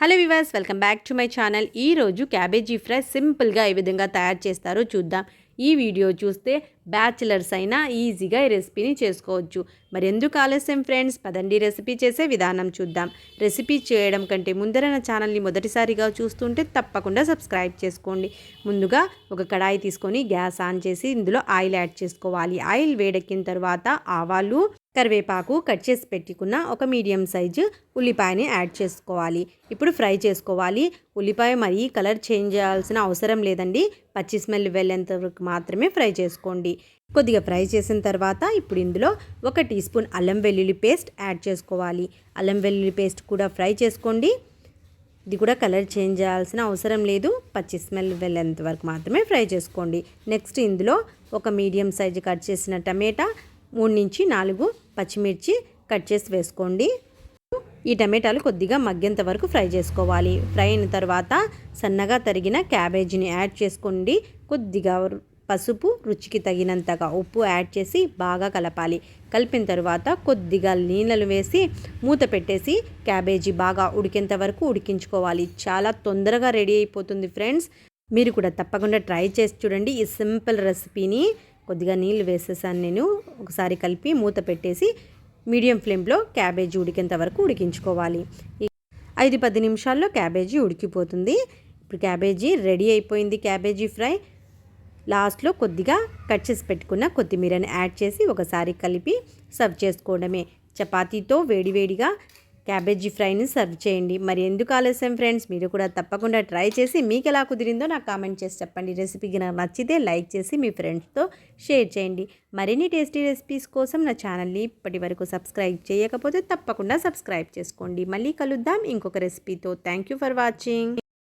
Hello viewers welcome back to my channel. ఈరోజు cabbage fry సింపుల్గా ఏ విధంగా తయారు చేస్తారో చూద్దాం. ఈ వీడియో చూస్తే బ్యాచిలర్స్ అయినా ఈజీగా ఈ రెసిపీని చేసుకోవచ్చు. మరి ఎందుకు ఆలస్యం ఫ్రెండ్స్? పదండి రెసిపీ చేసే విధానం చూద్దాం. రెసిపీ చేయడం కంటే ముందర నా ఛానల్ని మొదటిసారిగా చూస్తుంటే తప్పకుండా సబ్స్క్రైబ్ చేసుకోండి. ముందుగా ఒక కడాయి తీసుకొని గ్యాస్ ఆన్ చేసి ఇందులో ఆయిల్ యాడ్ చేసుకోవాలి. ఆయిల్ వేడెక్కిన తర్వాత ఆవాలు కరివేపాకు కట్ చేసి పెట్టుకున్న ఒక మీడియం సైజు ఉల్లిపాయని యాడ్ చేసుకోవాలి. ఇప్పుడు ఫ్రై చేసుకోవాలి. ఉల్లిపాయ మరీ కలర్ చేంజ్ చేయాల్సిన అవసరం లేదండి. పచ్చి స్మెల్ వెళ్ళేంత వరకు మాత్రమే ఫ్రై చేసుకోండి. కొద్దిగా ఫ్రై చేసిన తర్వాత ఇప్పుడు ఇందులో ఒక టీ స్పూన్ అల్లం వెల్లుల్లి పేస్ట్ యాడ్ చేసుకోవాలి. అల్లం వెల్లుల్లి పేస్ట్ కూడా ఫ్రై చేసుకోండి. ఇది కూడా కలర్ చేంజ్ చేయాల్సిన అవసరం లేదు. పచ్చి స్మెల్ వెళ్ళేంత వరకు మాత్రమే ఫ్రై చేసుకోండి. నెక్స్ట్ ఇందులో ఒక మీడియం సైజు కట్ చేసిన టమాటా మూడు నుంచి నాలుగు పచ్చిమిర్చి కట్ చేసి వేసుకోండి. ఈ టమాటాలు కొద్దిగా మగ్గేంత వరకు ఫ్రై చేసుకోవాలి. ఫ్రై అయిన తర్వాత సన్నగా తరిగిన క్యాబేజీని యాడ్ చేసుకోండి. కొద్దిగా పసుపు రుచికి తగినంతగా ఉప్పు యాడ్ చేసి బాగా కలపాలి. కలిపిన తర్వాత కొద్దిగా నీళ్ళలు వేసి మూత పెట్టేసి క్యాబేజీ బాగా ఉడికేంత వరకు ఉడికించుకోవాలి. చాలా తొందరగా రెడీ అయిపోతుంది ఫ్రెండ్స్. మీరు కూడా తప్పకుండా ట్రై చేసి చూడండి ఈ సింపుల్ రెసిపీని. కొద్దిగా నీళ్ళు వేసేసాను నేను. ఒకసారి కలిపి మూత పెట్టేసి మీడియం ఫ్లేమ్లో క్యాబేజీ ఉడికేంత వరకు ఉడికించుకోవాలి. ఐదు పది నిమిషాల్లో క్యాబేజీ ఉడికిపోతుంది. ఇప్పుడు క్యాబేజీ రెడీ అయిపోయింది క్యాబేజీ ఫ్రై. లాస్ట్లో కొద్దిగా కట్ చేసి పెట్టుకున్న కొత్తిమీరని యాడ్ చేసి ఒకసారి కలిపి సర్వ్ చేసుకోవడమే. చపాతీతో వేడివేడిగా క్యాబేజీ ఫ్రైని సర్వ్ చేయండి. మరి ఎందుకు ఆలస్యం ఫ్రెండ్స్? మీరు కూడా తప్పకుండా ట్రై చేసి మీకు ఎలా కుదిరిందో నాకు కామెంట్ చేసి చెప్పండి. రెసిపీకి నాకు నచ్చితే లైక్ చేసి మీ ఫ్రెండ్స్తో షేర్ చేయండి. మరిన్ని టేస్టీ రెసిపీస్ కోసం నా ఛానల్ని ఇప్పటి వరకు సబ్స్క్రైబ్ చేయకపోతే తప్పకుండా సబ్స్క్రైబ్ చేసుకోండి. మళ్ళీ కలుద్దాం ఇంకొక రెసిపీతో. Thank you for watching.